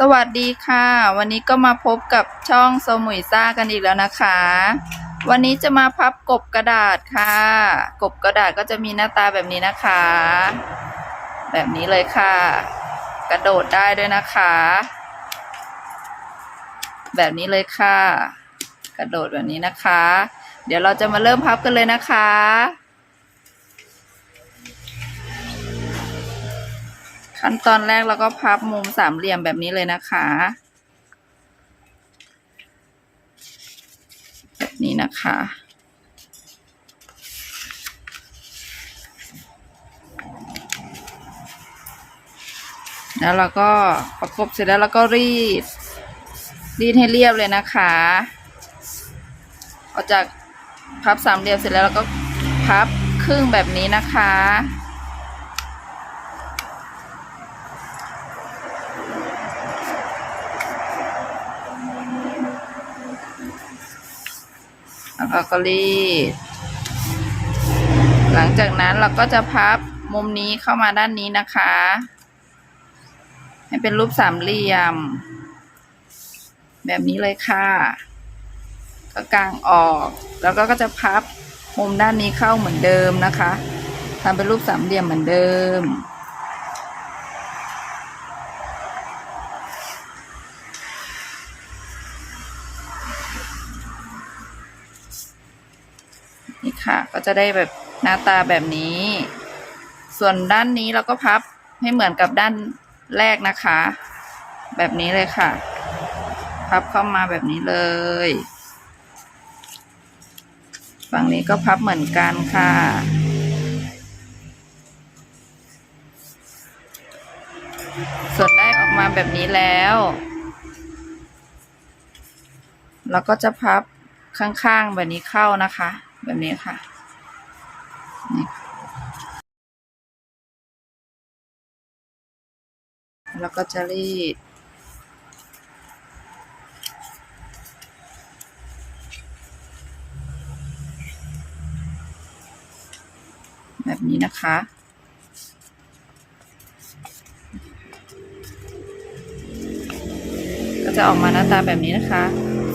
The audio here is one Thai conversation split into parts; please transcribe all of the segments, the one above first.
สวัสดีค่ะ วันนี้ก็มาพบกับช่องโซมุยซ่ากันอีกแล้วนะคะ วันนี้จะมาพับกบกระดาษค่ะ กบกระดาษก็จะมีหน้าตาแบบนี้นะคะ แบบนี้เลยค่ะ กระโดดได้ด้วยนะคะ แบบนี้เลยค่ะ กระโดดแบบนี้นะคะ เดี๋ยวเราจะมาเริ่มพับกันเลยนะคะ ขั้นตอนแรกเราก็พับมุมสามเหลี่ยมแบบนี้เลยนะคะ แบบนี้นะคะแล้วเราก็ประกบเสร็จแล้วเราก็รีด รีดให้เรียบเลยนะคะออกจากพับสามเหลี่ยมเสร็จแล้วเราก็พับครึ่งแบบนี้นะคะ แล้วก็ก็รีด หลังจากนั้นเราก็จะพับมุมนี้เข้ามาด้านนี้นะคะ ให้เป็นรูปสามเหลี่ยม แบบนี้เลยค่ะ ก็กางออก แล้วก็ก็จะพับมุมด้านนี้เข้าเหมือนเดิมนะคะทำเป็นรูปสามเหลี่ยมเหมือนเดิม ค่ะ ก็จะได้แบบหน้าตาแบบนี้ ส่วนด้านนี้เราก็พับให้เหมือนกับด้านแรกนะคะ แบบนี้เลยค่ะ พับเข้ามาแบบนี้เลย ฝั่งนี้ก็พับเหมือนกันค่ะส่วนได้ออกมาแบบนี้แล้วเราก็จะพับข้างๆแบบนี้เข้านะคะ แบบนี้ค่ะแล้วก็จะรีดแบบนี้นะคะ ก็จะออกมาหน้าตาแบบนี้นะคะ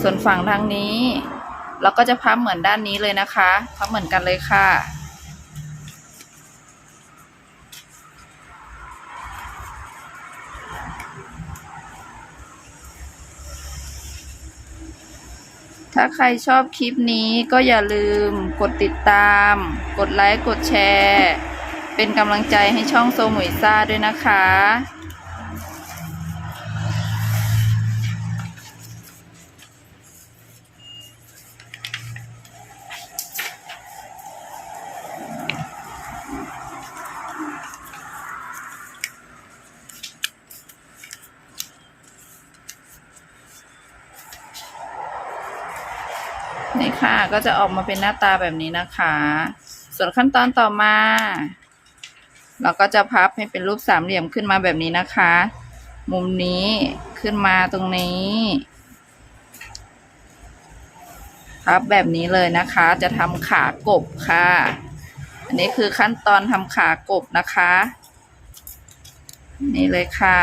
ส่วนฝั่งทางนี้ เราก็จะพับเหมือนด้านนี้เลยนะคะพับเหมือนกันเลยค่ะ ถ้าใครชอบคลิปนี้ก็อย่าลืมกดติดตาม กดไลค์ กดแชร์ เป็นกำลังใจให้ช่องโซมุยซ่าด้วยนะคะ นี่ค่ะ ก็จะออกมาเป็นหน้าตาแบบนี้นะคะ ส่วนขั้นตอนต่อมา เราก็จะพับให้เป็นรูปสามเหลี่ยมขึ้นมาแบบนี้นะคะ มุมนี้ขึ้นมาตรงนี้พับแบบนี้เลยนะคะ จะทำขากบค่ะ อันนี้คือขั้นตอนทำขากบนะคะ นี่เลยค่ะ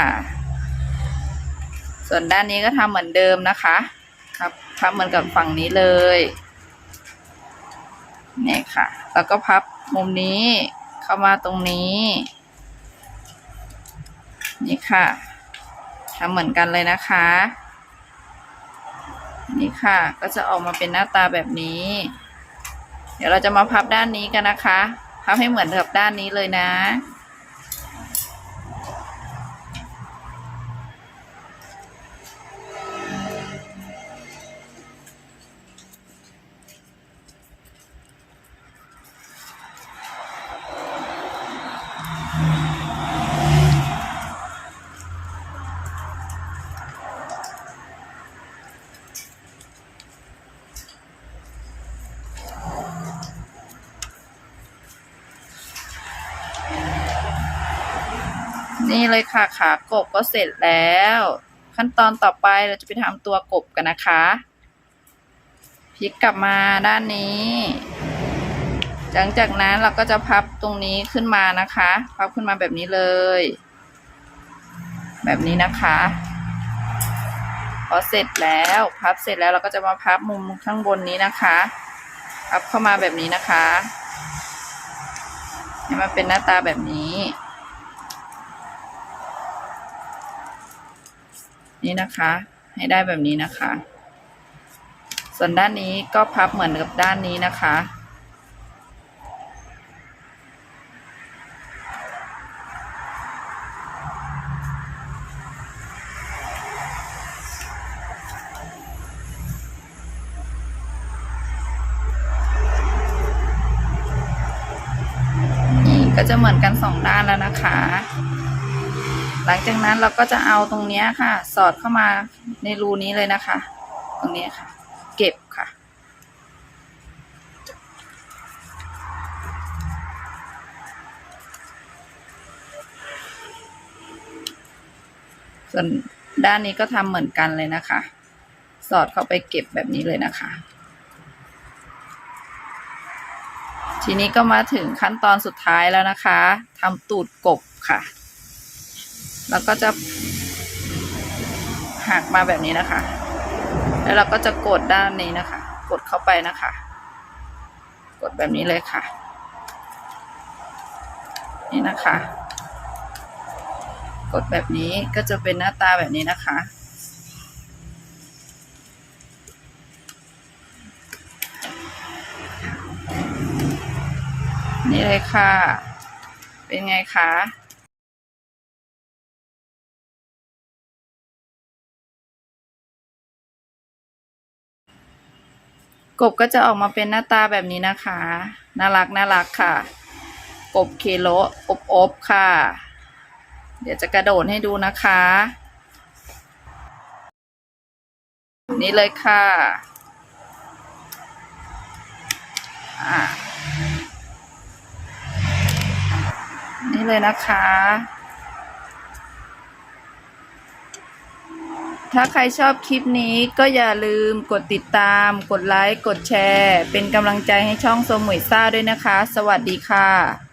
ส่วนด้านนี้ก็ทำเหมือนเดิมนะคะ พับเหมือนกับฝั่งนี้เลยนี่ค่ะ แล้วก็พับมุมนี้เข้ามาตรงนี้ นี่ค่ะทำเหมือนกันเลยนะคะ นี่ค่ะ ก็จะออกมาเป็นหน้าตาแบบนี้ เดี๋ยวเราจะมาพับด้านนี้กันนะคะ พับให้เหมือนกับด้านนี้เลยนะ นี่เลยค่ะขากบก็เสร็จแล้ว ขั้นตอนต่อไปเราจะไปทำตัวกบกันนะคะพลิกกลับมาด้านนี้ หลังจากนั้นเราก็จะพับตรงนี้ขึ้นมานะคะ พับขึ้นมาแบบนี้เลย แบบนี้นะคะพอเสร็จแล้วพับเสร็จแล้วเราก็จะมาพับมุมข้างบนนี้นะคะ พับเข้ามาแบบนี้นะคะให้มันเป็นหน้าตาแบบนี้ นี่นะคะ ให้ได้แบบนี้นะคะ ส่วนด้านนี้ก็พับเหมือนกับด้านนี้นะคะ นี่ก็จะเหมือนกันสองด้านแล้วนะคะ หลังจากนั้นเราก็จะเอาตรงนี้ค่ะ สอดเข้ามาในรูนี้เลยนะคะ ตรงนี้ค่ะ เก็บค่ะ ส่วนด้านนี้ก็ทำเหมือนกันเลยนะคะ สอดเข้าไปเก็บแบบนี้เลยนะคะ ทีนี้ก็มาถึงขั้นตอนสุดท้ายแล้วนะคะทำตูดกบค่ะ แล้วก็จะหักมาแบบนี้นะคะ แล้วเราก็จะกดด้านนี้นะคะ กดเข้าไปนะคะ กดแบบนี้เลยค่ะ นี่นะคะ กดแบบนี้ก็จะเป็นหน้าตาแบบนี้นะคะ นี่เลยค่ะ เป็นไงคะ กบก็จะออกมาเป็นหน้าตาแบบนี้นะคะ น่ารักน่ารักค่ะ กบเคโลอบอบค่ะ เดี๋ยวจะกระโดดให้ดูนะคะ นี่เลยค่ะอ่านี่เลยนะคะ ถ้าใครชอบคลิปนี้ก็อย่าลืมกดติดตาม กดไลค์ กดแชร์ เป็นกำลังใจให้ช่องโซมุยซ่าด้วยนะคะ สวัสดีค่ะ